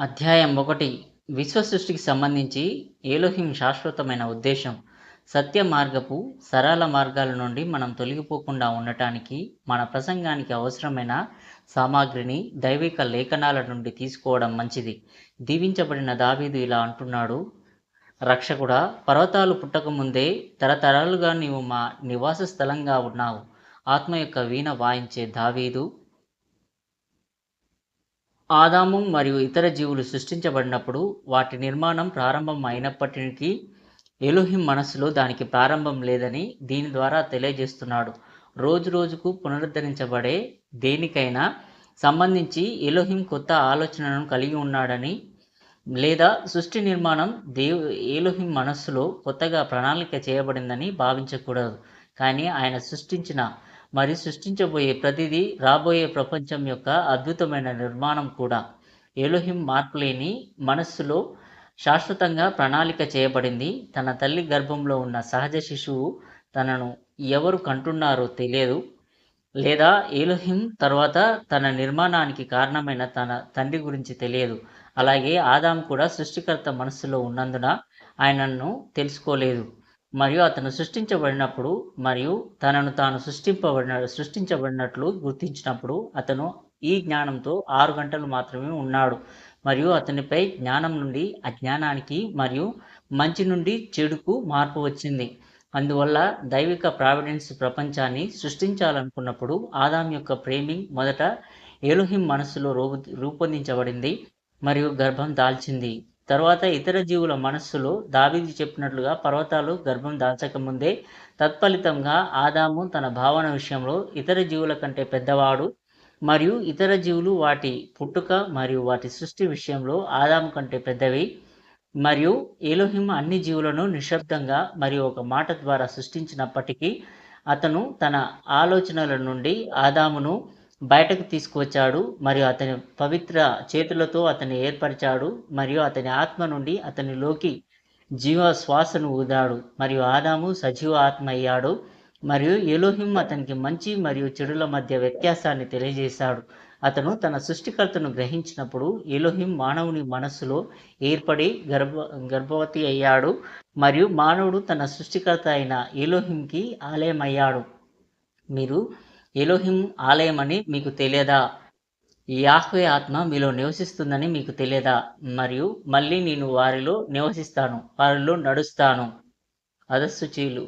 అధ్యాయం ఒకటి. విశ్వ సృష్టికి సంబంధించి ఏలోహిం శాశ్వతమైన ఉద్దేశం. సత్య మార్గపు సరళ మార్గాల నుండి మనం తొలగిపోకుండా ఉండటానికి మన ప్రసంగానికి అవసరమైన సామాగ్రిని దైవిక లేఖనాల నుండి తీసుకోవడం మంచిది. దీవించబడిన దావీదు ఇలా అంటున్నాడు రక్షకుడా పర్వతాలు పుట్టకముందే తరతరాలుగా నీవు మా నివాస స్థలంగా ఉన్నావు. ఆత్మ యొక్క వీణ వాయించే దావీదు ఆదాము మరియు ఇతర జీవులు సృష్టించబడినప్పుడు వాటి నిర్మాణం ప్రారంభం అయినప్పటికీ ఎలోహిం మనస్సులో దానికి ప్రారంభం లేదని దీని ద్వారా తెలియజేస్తున్నాడు. రోజు రోజుకు పునరుద్ధరించబడే దేనికైనా సంబంధించి ఎలోహిం కొత్త ఆలోచనను కలిగి ఉన్నాడని లేదా సృష్టి నిర్మాణం దేవు ఏలోహిం మనస్సులో కొత్తగా ప్రణాళిక చేయబడిందని భావించకూడదు. కానీ ఆయన సృష్టించిన మరి సృష్టించబోయే ప్రతిదీ రాబోయే ప్రపంచం యొక్క అద్భుతమైన నిర్మాణం కూడా. ఏలోహిం మార్పులేని మనస్సులో శాశ్వతంగా ప్రణాళిక చేయబడింది. తన తల్లి గర్భంలో ఉన్న సహజ శిశువు తనను ఎవరు కంటున్నారో తెలియదు. లేదా ఏలోహిం తర్వాత తన నిర్మాణానికి కారణమైన తన తండ్రి గురించి తెలియదు. అలాగే ఆదాం కూడా సృష్టికర్త మనస్సులో ఉన్నందున ఆయనను తెలుసుకోలేదు. మరియు అతను సృష్టించబడినప్పుడు మరియు తనను తాను సృష్టింపబడిన సృష్టించబడినట్లు గుర్తించినప్పుడు అతను ఈ జ్ఞానంతో ఆరు గంటలు మాత్రమే ఉన్నాడు. మరియు అతనిపై జ్ఞానం నుండి అజ్ఞానానికి మరియు మంచి నుండి చెడుకు మార్పు వచ్చింది. అందువల్ల దైవిక ప్రావిడెన్స్ ప్రపంచాన్ని సృష్టించాలనుకున్నప్పుడు ఆదాం యొక్క ప్రేమింగ్ మొదట ఎలుహిం మనస్సులో రూపొందించబడింది మరియు గర్భం దాల్చింది. తర్వాత ఇతర జీవుల మనస్సులో దావీది చెప్పినట్లుగా పర్వతాలు గర్భం దాల్చకముందే తత్ఫలితంగా ఆదాము తన భావన విషయంలో ఇతర జీవుల కంటే పెద్దవాడు మరియు ఇతర జీవులు వాటి పుట్టుక మరియు వాటి సృష్టి విషయంలో ఆదాము కంటే పెద్దవి మరియు ఏలోహిం అన్ని జీవులను నిశ్శబ్దంగా మరియు ఒక మాట ద్వారా సృష్టించినప్పటికీ అతను తన ఆలోచనల నుండి ఆదామును బయటకు తీసుకువచ్చాడు మరియు అతని పవిత్ర చేతులతో అతన్ని ఏర్పరిచాడు మరియు అతని ఆత్మ నుండి అతనిలోకి జీవ శ్వాసను ఊదాడు మరియు ఆదాము సజీవ ఆత్మ అయ్యాడు మరియు ఎలోహిం అతనికి మంచి మరియు చెడుల మధ్య వ్యత్యాసాన్ని తెలియజేశాడు. అతను తన సృష్టికర్తను గ్రహించినప్పుడు ఎలోహిం మానవుని మనస్సులో ఏర్పడి గర్భ గర్భవతి అయ్యాడు మరియు మానవుడు తన సృష్టికర్త అయిన ఎలోహింకి ఆలయం అయ్యాడు మీరు ఎలోహిం ఆలయం అని మీకు తెలియదా? యాహ్వే ఆత్మ మీలో నివసిస్తుందని మీకు తెలియదా? మరియు మళ్ళీ నేను వారిలో నివసిస్తాను వారిలో నడుస్తాను. అదస్సుచీలు